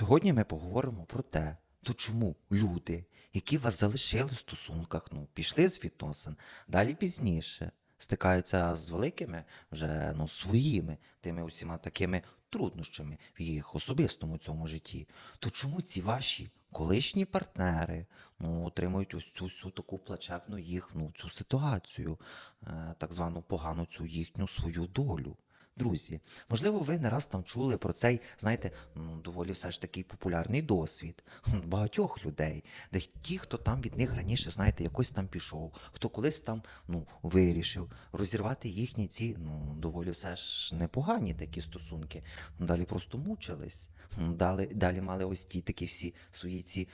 Сьогодні ми поговоримо про те, то чому люди, які вас залишили в стосунках, ну, пішли з відносин, далі пізніше стикаються з великими вже ну, своїми тими усіма такими труднощами в їх особистому цьому житті. То чому ці ваші колишні партнери ну, отримують ось цю всю таку плачевну їх ну, цю ситуацію, е, так звану погану цю їхню свою долю? Друзі, можливо, ви не раз там чули про цей, знаєте, ну, доволі все ж такий популярний досвід багатьох людей, де ті, хто там від них раніше, знаєте, якось там пішов, хто колись там ну, вирішив розірвати їхні ці ну, доволі все ж непогані такі стосунки. Далі просто мучились. Далі, далі мали ось ті такі всі свої ці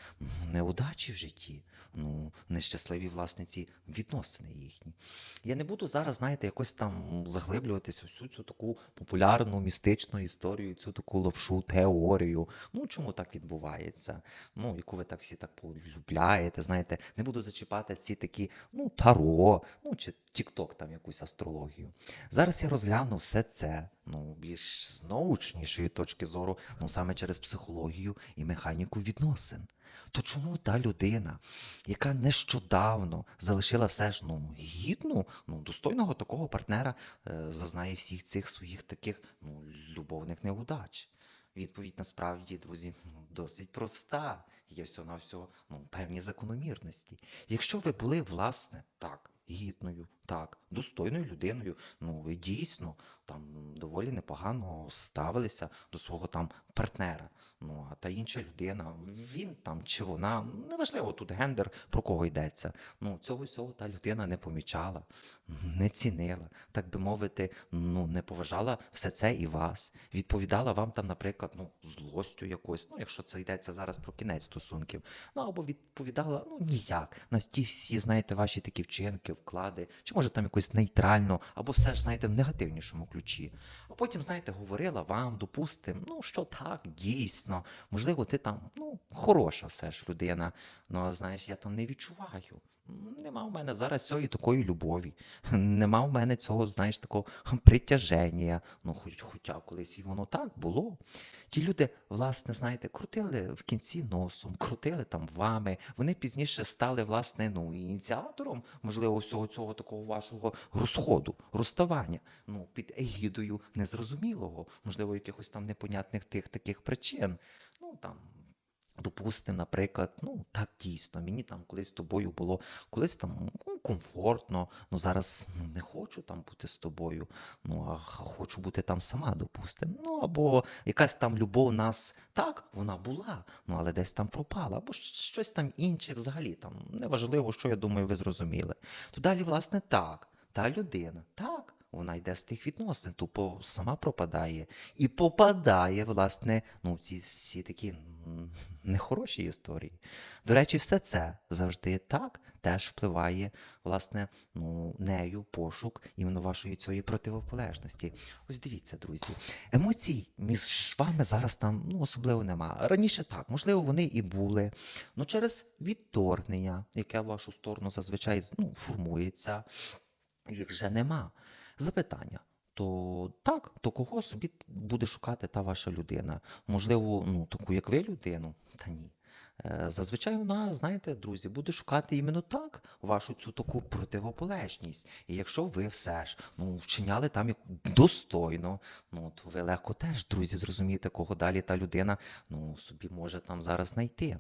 неудачі в житті, ну, нещасливі власне ці відносини їхні. Я не буду зараз, знаєте, якось там заглиблюватися всю цю таку популярну містичну історію, цю таку лапшу, теорію. Ну, чому так відбувається? Ну, яку ви так всі так полюбляєте, знаєте, не буду зачіпати ці такі, ну, таро, ну, чи тік-ток там якусь астрологію. Зараз я розгляну все це, ну, більш з научнішої точки зору, ну, саме через психологію і механіку відносин. То чому та людина, яка нещодавно залишила все ж ну, гідну, ну, достойного такого партнера, е, зазнає всіх цих своїх таких ну, любовних неудач? Відповідь насправді, друзі, ну, досить проста. Є всього на всього ну, певні закономірності. Якщо ви були, власне, так, гідною, так, достойною людиною, ну ви дійсно там доволі непогано ставилися до свого там партнера. Ну, а та інша людина, він там чи вона, неважливо тут гендер, про кого йдеться. Ну, цього всього та людина не помічала, не цінила, так би мовити, ну, не поважала все це і вас. Відповідала вам там, наприклад, ну, злостю якоюсь, ну, якщо це йдеться зараз про кінець стосунків. Ну, або відповідала, ну, ніяк, на ті всі, знаєте, ваші такі вчинки, вклади, чи може там якось нейтрально, або все ж, знаєте, в негативнішому ключі. А потім, знаєте, говорила вам, допустим, ну, що так, дійсно, можливо, ти там, ну, хороша все ж людина, ну, знаєш, я там не відчуваю. Нема в мене зараз цієї такої любові, нема в мене цього, знаєш, такого притяження. Ну, хоч, хоча колись і воно так було. Ті люди, власне, знаєте, крутили в кінці носом, крутили там вами. Вони пізніше стали, власне, ну, ініціатором, можливо, всього цього такого вашого розходу, розставання. Ну, під егідою незрозумілого, можливо, якихось там непонятних тих таких причин. Ну, там, Допустимо, наприклад, ну так дійсно, мені там колись з тобою було колись там ну, комфортно, ну зараз ну, не хочу там бути з тобою, ну а хочу бути там сама, допустимо. Ну або якась там любов нас так, вона була, ну але десь там пропала, або щось там інше взагалі там неважливо, що я думаю, ви зрозуміли. То далі, власне, так, та людина, так. Вона йде з тих відносин, тупо сама пропадає і попадає, власне, ну, ці всі такі нехороші історії. До речі, все це завжди так теж впливає, власне, ну, нею пошук іменно вашої цієї противополежності. Ось дивіться, друзі, емоцій між вами зараз там ну, особливо нема. Раніше так, можливо, вони і були. Ну, через відторгнення, яке в вашу сторону зазвичай ну, формується, їх вже нема. Запитання. То так, то кого собі буде шукати та ваша людина? Можливо, ну таку, як ви людину? Та ні. Е, Зазвичай вона, знаєте, друзі, буде шукати іменно так вашу цю таку противополежність. І якщо ви все ж ну, вчиняли там достойно, ну то ви легко теж, друзі, зрозумієте, кого далі та людина ну, собі може там зараз знайти.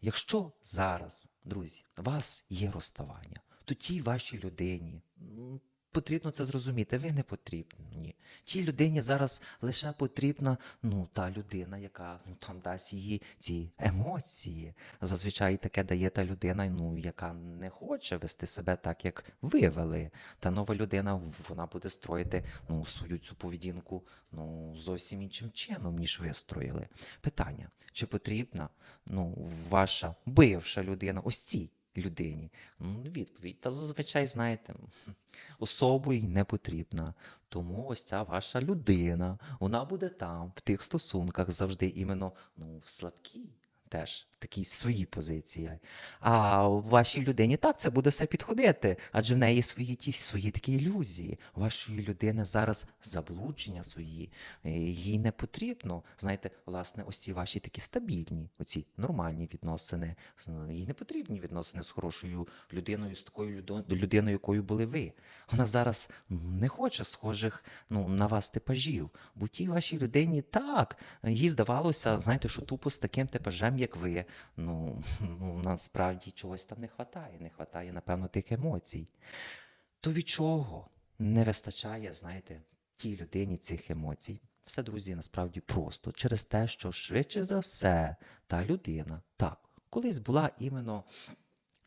Якщо зараз, друзі, у вас є розставання, то тій вашій людині потрібно це зрозуміти. Ви не потрібні. Тій людині зараз лише потрібна ну, та людина, яка ну, там дасть їй ці емоції. Зазвичай таке дає та людина, ну, яка не хоче вести себе так, як ви вели. Та нова людина вона буде строїти ну, свою цю поведінку ну, зовсім іншим чином, ніж ви строїли. Питання: чи потрібна ну, ваша бивша людина ось цій людині? Ну, відповідь. Та зазвичай, знаєте, особу їй не потрібна. Тому ось ця ваша людина, вона буде там, в тих стосунках завжди іменно ну, слабкій теж такі свої позиції. А вашій людині так це буде все підходити, адже в неї свої ті свої такі ілюзії. У вашої людини зараз заблудження свої, е, їй не потрібно. Знаєте, власне, ось ці ваші такі стабільні, оці нормальні відносини. Їй не потрібні відносини з хорошою людиною, з такою людиною, якою були ви. Вона зараз не хоче схожих ну, на вас типажів. Бо тій вашій людині так, їй здавалося, знаєте, що тупо з таким типажем, як ви. Ну, ну насправді чогось там не вистачає. Не вистачає, напевно, тих емоцій. То від чого не вистачає, знаєте, тій людині цих емоцій? Все, друзі, насправді просто через те, що швидше за все та людина так колись була іменно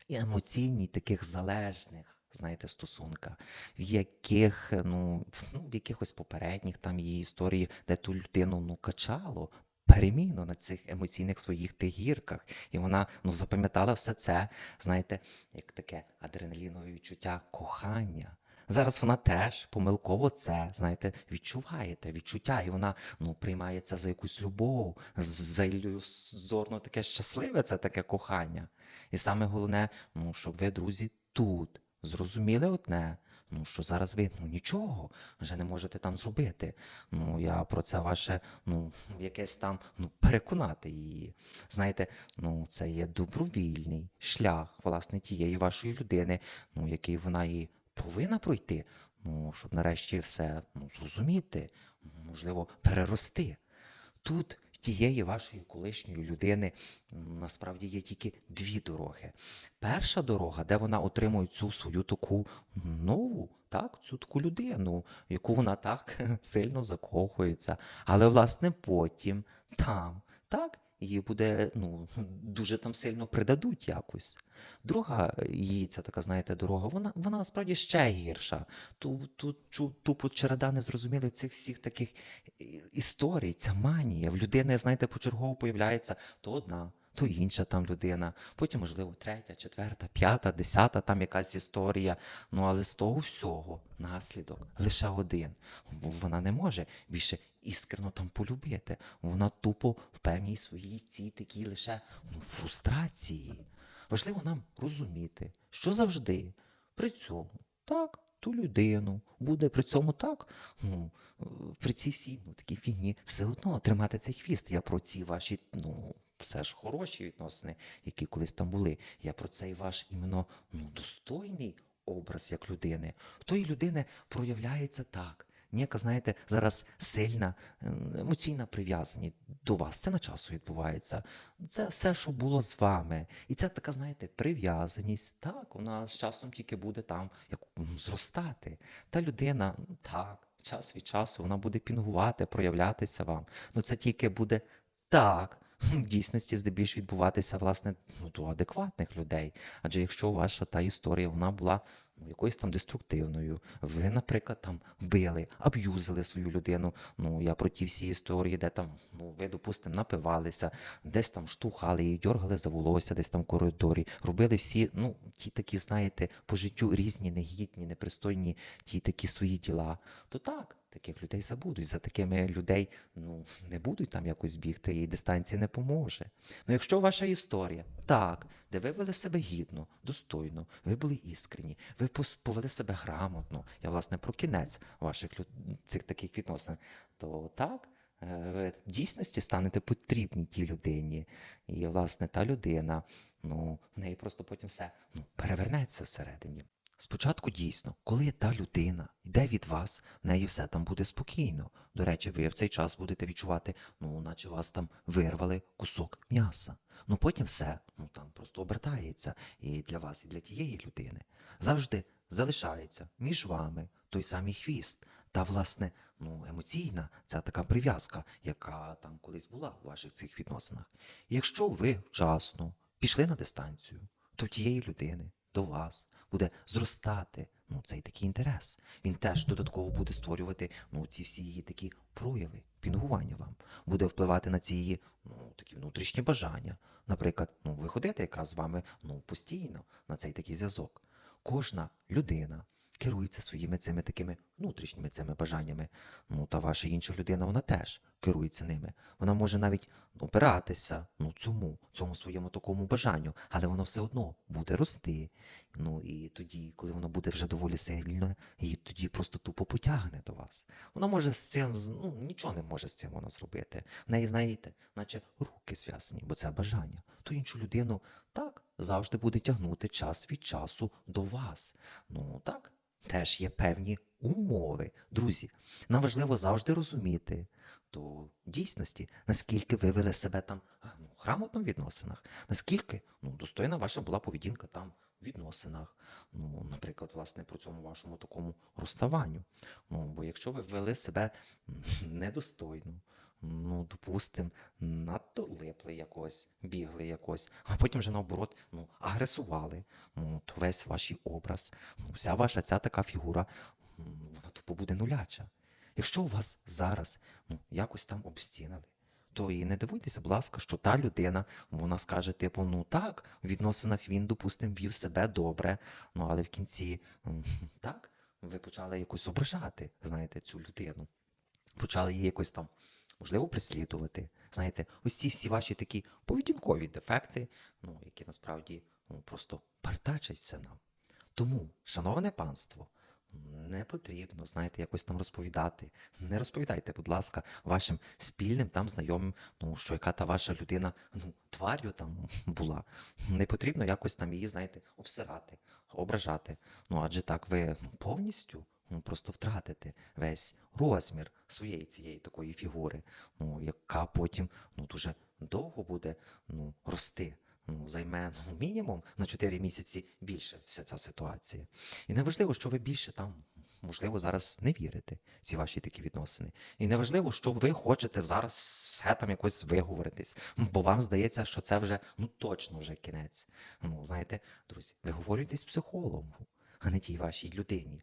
емоційні, таких залежних, знаєте, стосунках, в яких, ну, ну, в якихось попередніх там її історії, де ту людину ну, качало. Переміну на цих емоційних своїх тих гірках, і вона ну запам'ятала все це, знаєте, як таке адреналінове відчуття кохання. Зараз вона теж помилково це, знаєте, відчуває те відчуття, і вона ну, приймає це за якусь любов, за ілюзорно таке щасливе це таке кохання. І саме головне, ну, щоб ви, друзі, тут зрозуміли одне. Ну, що зараз ви ну, нічого вже не можете там зробити. Ну, я про це ваше, ну, якесь там, ну, переконати її. Знаєте, ну, це є добровільний шлях, власне, тієї вашої людини, ну, який вона і повинна пройти, ну, щоб нарешті все ну, зрозуміти, можливо, перерости. Тут тієї вашої колишньої людини насправді є тільки дві дороги. Перша дорога, де вона отримує цю свою таку нову, так, цю таку людину, яку вона так сильно закохується. Але, власне, потім там, так, її буде ну, дуже там сильно придадуть якось. Друга її ця така, знаєте, дорога, вона, вона насправді ще гірша. Тут, тут тупо череда незрозумілих цих всіх таких історій, ця манія. В людини, знаєте, почергово появляється то одна, то інша там людина, потім, можливо, третя, четверта, п'ята, десята, там якась історія. Ну, але з того всього наслідок лише один. Вона не може більше іскрено там полюбити. Вона тупо в певній своїй цій такій лише ну, фрустрації. Важливо нам розуміти, що завжди при цьому так, ту людину буде при цьому так, ну, е, при цій всій ну, такій війні все одно тримати цей хвіст. Я про ці ваші, ну, все ж хороші відносини, які колись там були. Я про цей ваш іменно ну, достойний образ як людини. Тої людини проявляється так. Ніяка, знаєте, зараз сильна е, емоційна прив'язаність до вас. Це на часу відбувається. Це все, що було з вами. І це така, знаєте, прив'язаність. Так, вона з часом тільки буде там як м, зростати. Та людина, ну, так, час від часу вона буде пінгувати, проявлятися вам. Ну це тільки буде так. В дійсності здебільш відбуватися власне ну, до адекватних людей. Адже якщо ваша та історія вона була ну, якоюсь там деструктивною, ви, наприклад, там били, аб'юзили свою людину. Ну я про ті всі історії, де там ну ви, допустимо, напивалися, десь там штовхали її, дьоргали за волосся, десь там в коридорі, робили всі, ну ті такі, знаєте, по життю різні, негідні, непристойні, ті такі свої діла. То так. Таких людей забудуть. За такими людей ну, не будуть там якось бігти, і дистанція не поможе. Ну, якщо ваша історія так, де ви вели себе гідно, достойно, ви були іскрені, ви повели себе грамотно, я власне про кінець ваших цих таких відносин, то так, е, ви в дійсності станете потрібні тій людині. І, власне, та людина, ну, в неї просто потім все ну, перевернеться всередині. Спочатку дійсно, коли та людина йде від вас, в неї все там буде спокійно. До речі, ви в цей час будете відчувати, ну, наче вас там вирвали кусок м'яса. Ну потім все ну, там просто обертається і для вас, і для тієї людини. Завжди залишається між вами той самий хвіст. Та, власне, ну, емоційна ця така прив'язка, яка там колись була у ваших цих відносинах. Якщо ви вчасно пішли на дистанцію, то тієї людини до вас буде зростати ну, цей такий інтерес. Він теж додатково буде створювати ну, ці всі її такі прояви, пінгування вам, буде впливати на ці її ну, такі внутрішні бажання. Наприклад, ну, виходити якраз з вами ну, постійно на цей такий зв'язок. Кожна людина, керується своїми цими такими внутрішніми цими бажаннями. Ну, та ваша інша людина, вона теж керується ними. Вона може навіть опиратися ну, цьому, цьому своєму такому бажанню, але воно все одно буде рости. Ну і тоді, коли воно буде вже доволі сильно, її тоді просто тупо потягне до вас. Вона може з цим ну, нічого не може з цим вона зробити. В неї, знаєте, наче руки зв'язані, бо це бажання. То іншу людину так завжди буде тягнути час від часу до вас. Ну так, теж є певні умови. Друзі, нам важливо завжди розуміти до дійсності, наскільки ви вели себе там ну, грамотно в відносинах, наскільки ну, достойна ваша була поведінка там в відносинах. Ну, наприклад, власне, про цьому вашому такому розставанню. Ну, бо якщо ви вели себе недостойно, ну, допустим, надто липли якось, бігли якось, а потім вже наоборот ну, агресували, ну, то весь ваш образ, ну, вся ваша ця така фігура, м, вона тупо буде нуляча. Якщо у вас зараз ну, якось там обстінали, то і не дивуйтеся, будь ласка, що та людина, вона скаже, типу, ну так, в відносинах він, допустим, вів себе добре, ну але в кінці так, ви почали якось ображати, знаєте, цю людину. Почали її якось там, можливо, преслідувати. Знаєте, ось ці всі ваші такі поведінкові дефекти, ну, які насправді ну, просто партачать нам. Тому, шановне панство, не потрібно, знаєте, якось там розповідати. Не розповідайте, будь ласка, вашим спільним там знайомим, ну, що яка та ваша людина ну, тварю там була. Не потрібно якось там її, знаєте, обсирати, ображати. Ну, адже так ви ну, повністю ну, просто втратите весь розмір своєї цієї такої фігури, ну, яка потім ну, дуже довго буде ну, рости. Ну, займе ну, мінімум на 4 місяці більше вся ця ситуація. І неважливо, що ви більше там, можливо, зараз не вірите ці ваші такі відносини. І неважливо, що ви хочете зараз все там якось виговоритись, бо вам здається, що це вже ну точно вже кінець. Ну, знаєте, друзі, виговорюйтесь психологу, а не тій вашій людині.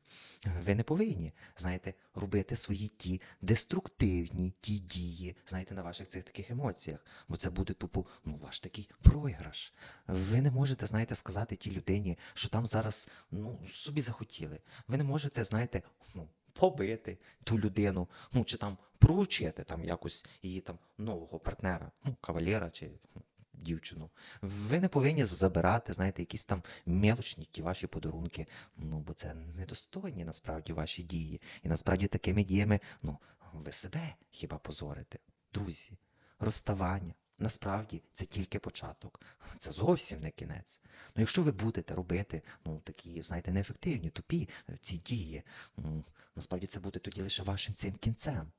Ви не повинні, знаєте, робити свої ті деструктивні ті дії, знаєте, на ваших цих таких емоціях. Бо це буде тупо ну, ваш такий програш. Ви не можете, знаєте, сказати тій людині, що там зараз ну, собі захотіли. Ви не можете, знаєте, ну, побити ту людину, ну чи там проучити там якось її там нового партнера, ну, кавалера чи ну, дівчину. Ви не повинні забирати, знаєте, якісь там мелочні ті ваші подарунки. Ну, бо це недостойні насправді ваші дії. І насправді такими діями, ну, ви себе хіба позорите. Друзі, розставання. Насправді це тільки початок, це зовсім не кінець. Ну, якщо ви будете робити ну, такі, знаєте, неефективні, тупі е, ці дії, ну, насправді це буде тоді лише вашим цим кінцем.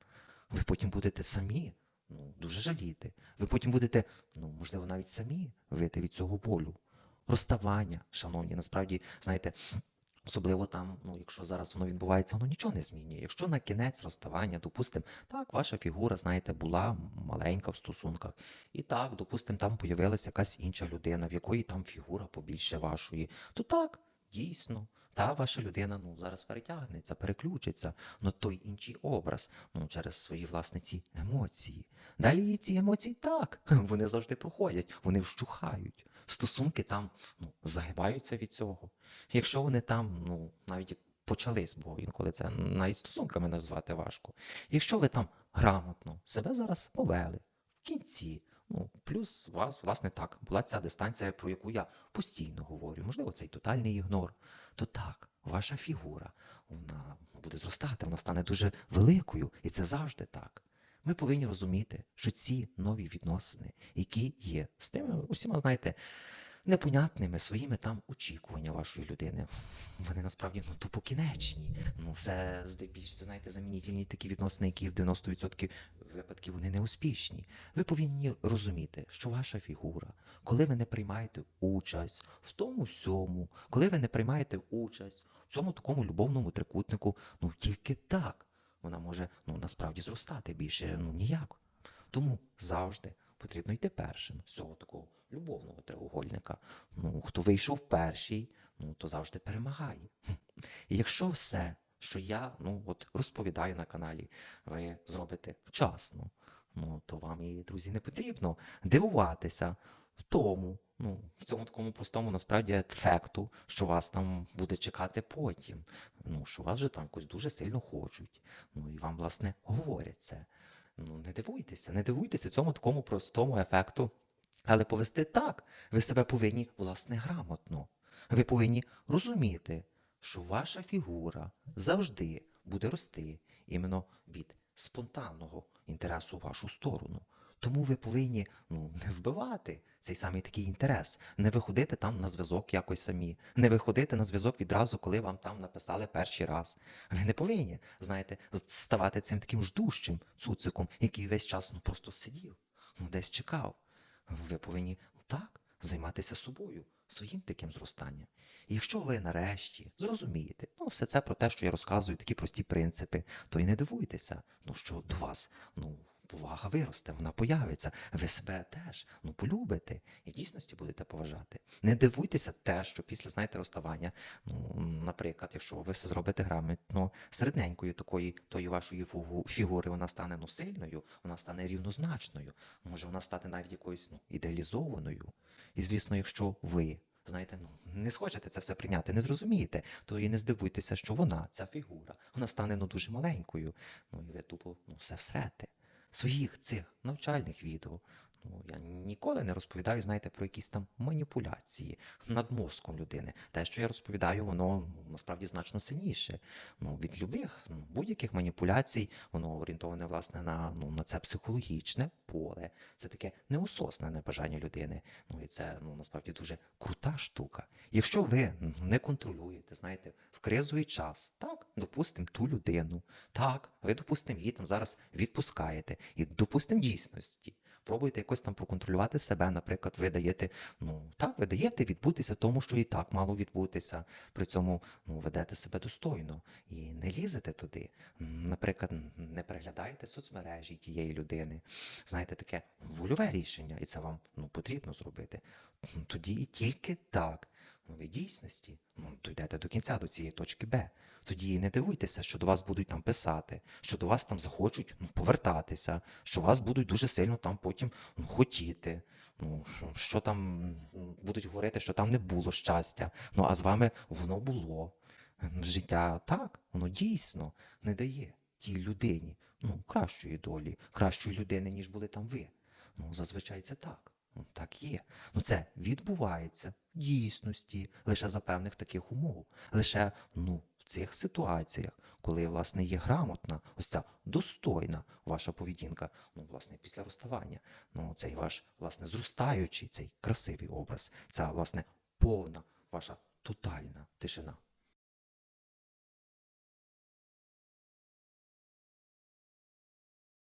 Ви потім будете самі дуже жаліти. Ви потім будете, ну, можливо, навіть самі вити від цього болю. Розставання, шановні, насправді, знаєте, особливо там, ну, якщо зараз воно відбувається, воно нічого не змінює. Якщо на кінець розставання, допустимо, так, ваша фігура, знаєте, була маленька в стосунках, і так, допустимо, там появилася якась інша людина, в якої там фігура побільше вашої, то так, дійсно. Та ваша людина ну, зараз перетягнеться, переключиться на той інший образ ну, через свої власне ці емоції. Далі ці емоції так, вони завжди проходять, вони вщухають. Стосунки там ну, загибаються від цього. Якщо вони там, ну, навіть почались, бо інколи це навіть стосунками назвати важко. Якщо ви там грамотно себе зараз повели в кінці, ну, плюс вас, власне, так, була ця дистанція, про яку я постійно говорю, можливо, цей тотальний ігнор, то так, ваша фігура, вона буде зростати, вона стане дуже великою, і це завжди так. Ми повинні розуміти, що ці нові відносини, які є з тими усіма, знаєте, непонятними своїми там очікування вашої людини. Вони насправді ну, тупо кінечні. Ну, все здебільш, це знаєте, замінітельні такі відносини, які в 90% випадків вони не успішні. Ви повинні розуміти, що ваша фігура, коли ви не приймаєте участь в тому всьому, коли ви не приймаєте участь в цьому такому любовному трикутнику, ну тільки так вона може ну, насправді зростати більше ну, ніяк. Тому завжди потрібно йти першим з цього такого любовного треугольника. Ну, хто вийшов перший, ну, то завжди перемагає. І якщо все, що я ну, от, розповідаю на каналі, ви зробите вчасно, ну, то вам і, друзі, не потрібно дивуватися в тому, ну, в цьому такому простому насправді ефекту, що вас там буде чекати потім. Ну, що вас вже там якось дуже сильно хочуть. Ну і вам, власне, говорять це. Ну, не дивуйтеся, не дивуйтеся цьому такому простому ефекту. Але повести так, ви себе повинні, власне, грамотно. Ви повинні розуміти, що ваша фігура завжди буде рости іменно від спонтанного інтересу в вашу сторону. Тому ви повинні ну, не вбивати цей самий такий інтерес, не виходити там на зв'язок якось самі, не виходити на зв'язок відразу, коли вам там написали перший раз. Ви не повинні, знаєте, ставати цим таким ждущим цуциком, який весь час ну, просто сидів, ну, десь чекав. Ви повинні так займатися собою, своїм таким зростанням. І якщо ви нарешті зрозумієте, ну все це про те, що я розказую, такі прості принципи, то і не дивуйтеся, ну що до вас ну повага виросте, вона появиться. Ви себе теж ну полюбите і дійсності будете поважати. Не дивуйтеся те, що після знаєте розставання, ну наприклад, якщо ви все зробите грамотно, середненькою такої тої вашої фігури, вона стане ну сильною, вона стане рівнозначною, може вона стане навіть якоюсь ну ідеалізованою. І звісно, якщо ви знаєте, ну не схочете це все прийняти, не зрозумієте, то і не здивуйтеся, що вона, ця фігура, вона стане ну дуже маленькою. Ну і ви тупо ну все всрете. Своїх цих навчальних відео. Ну, я ніколи не розповідаю, знаєте, про якісь там маніпуляції над мозком людини. Те, що я розповідаю, воно насправді значно сильніше. Ну, від любих ну, будь-яких маніпуляцій, воно орієнтоване власне на, ну, на це психологічне поле. Це таке неососне бажання людини. Ну і це ну насправді дуже крута штука. Якщо ви не контролюєте, знаєте, в кризовий час, так, допустимо, ту людину, так, ви, допустимо, її там зараз відпускаєте, і допустимо дійсності. Пробуйте якось там проконтролювати себе. Наприклад, ви даєте, ну так, ви даєте відбутися тому, що і так мало відбутися. При цьому ну, ведете себе достойно і не лізете туди. Наприклад, не переглядаєте соцмережі тієї людини. Знаєте, таке вольове рішення, і це вам ну, потрібно зробити. Тоді і тільки так. Ви дійсності ну, дійдете до кінця, до цієї точки Б. Тоді не дивуйтеся, що до вас будуть там писати, що до вас там захочуть ну, повертатися, що вас будуть дуже сильно там потім ну, хотіти. Ну, що, що там будуть говорити, що там не було щастя. Ну а з вами воно було. Життя так, воно дійсно не дає тій людині ну, кращої долі, кращої людини, ніж були там ви. Ну, зазвичай це так. Ну, так є. Ну, це відбувається в дійсності лише за певних таких умов. Лише ну, в цих ситуаціях, коли власне є грамотна, ось ця достойна ваша поведінка, ну, власне, після розставання. Ну, цей ваш, власне, зростаючий, цей красивий образ, ця, власне, повна ваша тотальна тишина.